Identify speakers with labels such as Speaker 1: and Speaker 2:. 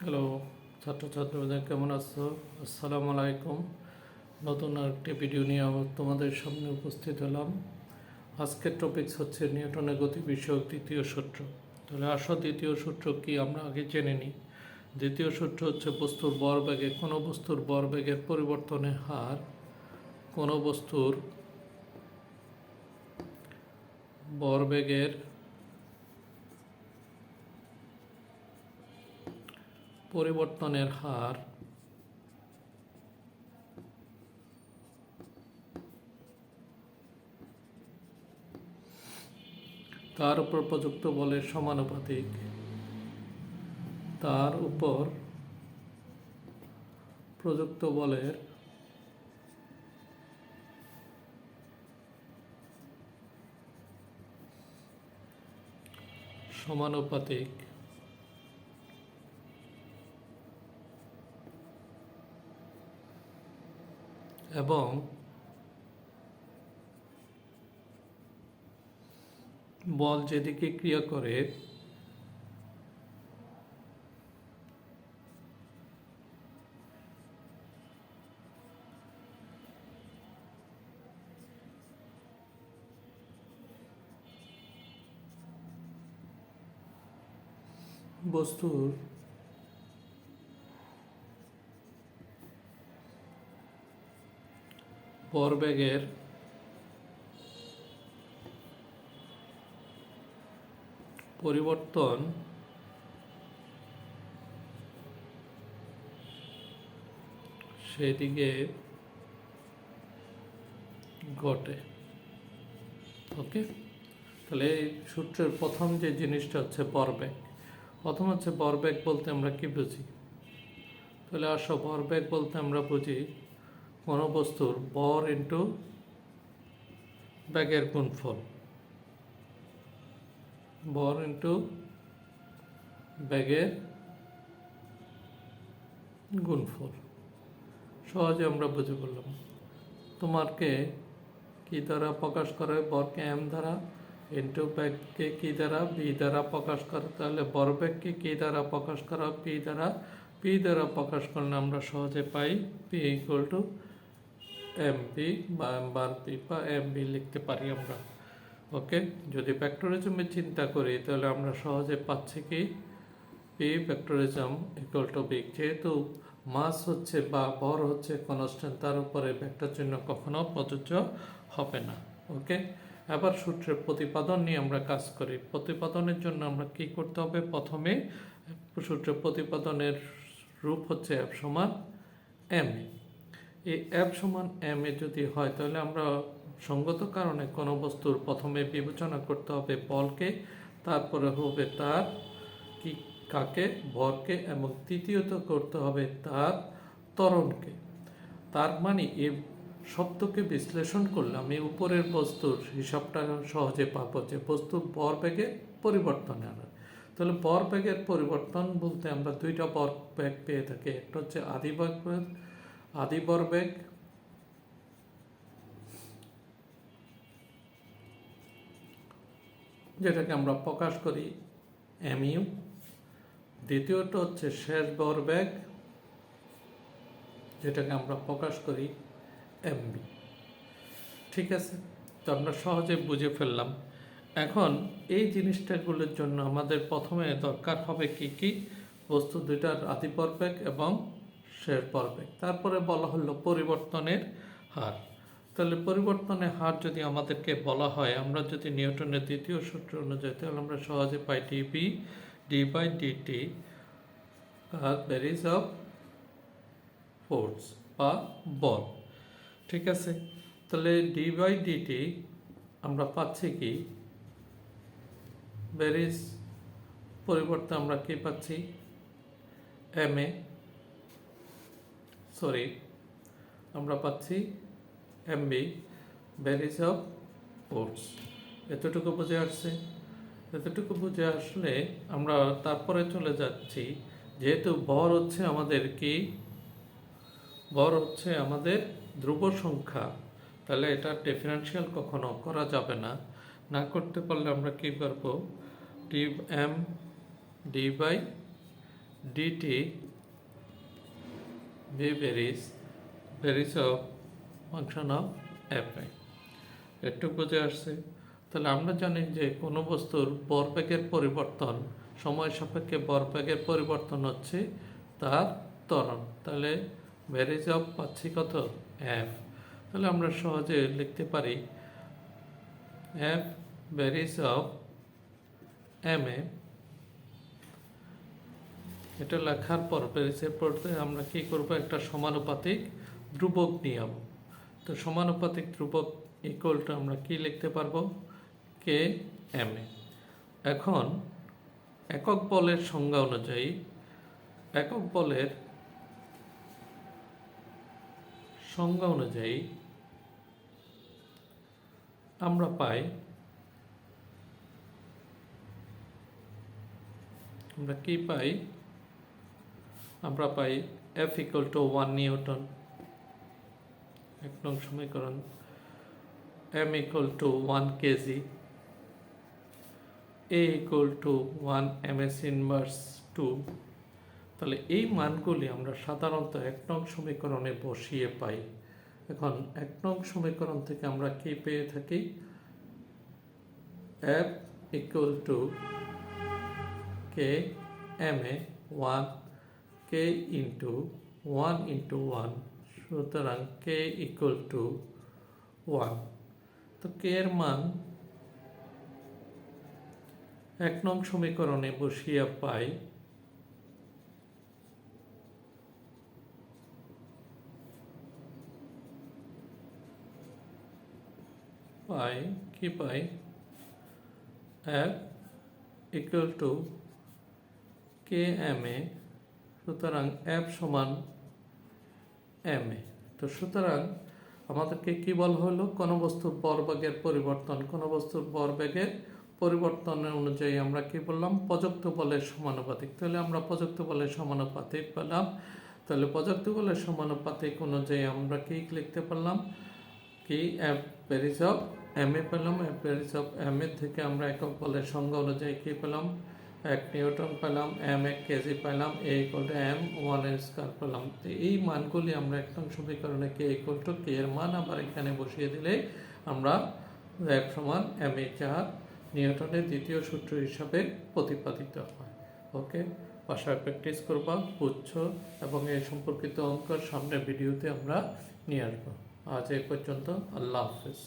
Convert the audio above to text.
Speaker 1: Hello ছাত্রছাত্রীদের কেমন আছো? আসসালামু আলাইকুম। নতুন আরেকটি ভিডিও নিয়ে আবার তোমাদের সামনে উপস্থিত হলাম। আজকের টপিকস হচ্ছে নিউটনের গতি বিষয়ক দ্বিতীয় সূত্র। তাহলে আসো, দ্বিতীয় সূত্র কি আমরা আগে জেনে নিই। দ্বিতীয় সূত্র হচ্ছে বস্তুর বরবেগে কোনো বস্তুর বরবেগের পরিবর্তনের হার, কোনো বস্তুর বরবেগের পরিবর্তনের হার তার উপর প্রযুক্ত বলের সমানুপাতিক তার উপর প্রযুক্ত বলের সমানুপাতিক এবং বল যেদিকে ক্রিয়া করে বস্তুর ভরবেগের পরিবর্তন সেদিকে ঘটে। ওকে? তাহলে এই সূত্রের প্রথম যে জিনিসটা হচ্ছে বরবেগ প্রথম হচ্ছে বরবেগ বলতে আমরা কি বুঝি? তাহলে আসো বরবেগ বলতে আমরা বুঝি কোনো বস্তুর বর ইন্টু ব্যাগের গুণফল বর ইন্টু ব্যাগের গুণফল। সহজে আমরা বুঝে বললাম, তোমারকে কি দ্বারা প্রকাশ করে বরকে এম দ্বারা? ইন্টু ব্যাগকে কি দ্বারা? বি দ্বারা প্রকাশ করে, তাহলে বর ব্যাগকে কি দ্বারা প্রকাশ করা? পি দ্বারা। পি দ্বারা প্রকাশ করলে আমরা সহজে পাই P equal to M P বা এম বার পি বা এম বি লিখতে পারি আমরা। ওকে যদি ফ্যাক্টরিজমে চিন্তা করি, তাহলে আমরা সহজে পাচ্ছি কি? পি ফ্যাক্টরিজম ইকুয়াল টু বি যেহেতু মাস হচ্ছে বা ভর হচ্ছে কনস্ট্যান্ট তার উপরে ভেক্টর চিহ্ন কখনো প্রযোজ্য হবে না। ওকে এবার সূত্রের প্রতিপাদন নিয়ে আমরা কাজ করি। প্রতিপাদনের জন্য আমরা কি করতে হবে? প্রথমে সূত্রের প্রতিপাদনের রূপ হচ্ছে সমান এম এই এফ সমান এম এ যদি হয়, তাহলে আমরা সঙ্গত কারণে কোনো বস্তুর প্রথমে বিবেচনা করতে হবে বলকে, তারপরে হবে তার, কি, কাকে, ভরকে এবং তৃতীয়ত করতে হবে তার তরণকে তার মানে এই শব্দকে বিশ্লেষণ করলে আমি উপরের বস্তুর হিসাবটা সহজে পাবো যে বস্তুর ভরবেগের পরিবর্তন আনা। তাহলে ভরবেগের পরিবর্তন বলতে আমরা দুইটা ভরবেগ পেয়ে থাকি, একটা হচ্ছে আদি ভরবেগ আদি ভরবেগ যেটাকে আমরা প্রকাশ করি এমইউ। দ্বিতীয়টা হচ্ছে শেষ ভরবেগ যেটাকে আমরা প্রকাশ করি এমবি। ঠিক আছে? তো আমরা সহজে বুঝে ফেললাম। এখন এই জিনিসটাগুলোর জন্য আমাদের প্রথমে দরকার হবে কি কি? বস্তু দুইটার আদি পর্বেগ এবং শেষ পর্বেগ তারপরে বলা হলো পরিবর্তনের হার। তাহলে পরিবর্তনের হার যদি আমাদেরকে বলা হয়, আমরা যদি নিউটনের দ্বিতীয় সূত্র অনুযায়ী, তাহলে আমরা সহজে পাই DB D by DT varies of force বা বল। ঠিক আছে? তাহলে ডি বাই ডিটি আমরা পাচ্ছি কি? ব্যারিজ পরিবর্তে আমরা কি পাচ্ছি? এম এ সরি, আমরা পাচ্ছি এমবি ভ্যারিজ অফ ফোর্স এতটুকু বুঝে আসছে? এতটুকু বুঝে আসলে আমরা তারপরে চলে যাচ্ছি। যেহেতু ভর হচ্ছে আমাদের কি? ভর হচ্ছে আমাদের ধ্রুব সংখ্যা। তাহলে এটা ডিফারেন্সিয়াল কখনো করা যাবে না। না করতে পারলে আমরা কি করব? D M D by DT varies varies of function of F I একটু বুঝে আসছে? তাহলে আমরা জানি যে কোনো বস্তুর বরবেগের পরিবর্তন, সময় সাপেক্ষে বরবেগের পরিবর্তন হচ্ছে তার ত্বরণ। তাহলে ভ্যারিজ অফ পাচ্ছি কত? এফ তাহলে আমরা সহজে লিখতে পারি F varies of M A এটা লেখার পর ভ্যারিজের পড়তে আমরা কি করব? একটা সমানুপাতিক ধ্রুবক নিয়ম। তো সমানুপাতিক ধ্রুবক ইকুয়ালটা আমরা কি লিখতে পারব? কে এম এ এখন একক বলের সংজ্ঞা অনুযায়ী একক বলের সংজ্ঞা অনুযায়ী আমরা পাই আমরা কি পাই? আমরা পাই F equal to one newton. এক নং সমীকরণ। M equal to one kg A equal to one M S inverse two তাহলে এই মানগুলি আমরা সাধারণত এক নং সমীকরণে বসিয়ে পাই। এখন এক নং সমীকরণ থেকে আমরা কি পেয়ে থাকি? F equal to K M A one K into one into one সুতরাং কে ইকুয়াল টু ওয়ান তো কে এর মান এক নং সমীকরণে বসিয়া পাই পাই কি পাই? টু কে এম এ সুতরাং এফ সমান এম এ। তো সুতরাং আমাদেরকে কি বল হলো? কোনো বস্তুর বরবেগের পরিবর্তন, কোনো বস্তুর বরবেগের পরিবর্তনের অনুযায়ী আমরা কি বললাম? প্রযুক্ত বলের সমানুপাতিক। তাহলে আমরা প্রযুক্ত বলের সমানুপাতিক পেলাম। তাহলে প্রযুক্ত বলের সমানুপাতিক অনুযায়ী আমরা কি লিখতে পারলাম? কি? F varies of M A পেলাম। F varies of M A থেকে আমরা একক বলের সংজ্ঞা অনুযায়ী কি পেলাম? এক নিউটন পেলাম এম এক কেজি পেলাম এ ইকুয়াল টু এম ওয়ানের স্কোয়ার পেলাম। তো এই মানগুলি আমরা একদম সমীকরণে কে ইকুয়াল টু কে এর মান আবার এখানে বসিয়ে দিলে আমরা এক সমান এম এ চার নিউটনের দ্বিতীয় সূত্র হিসাবে প্রতিপাদিত হয়। ওকে? বাসায় প্র্যাকটিস করবা, বুঝছ, এবং এই সম্পর্কিত অঙ্ক সামনের ভিডিওতে আমরা নিয়ে আসব। আজ এ পর্যন্ত, আল্লাহ হাফিজ।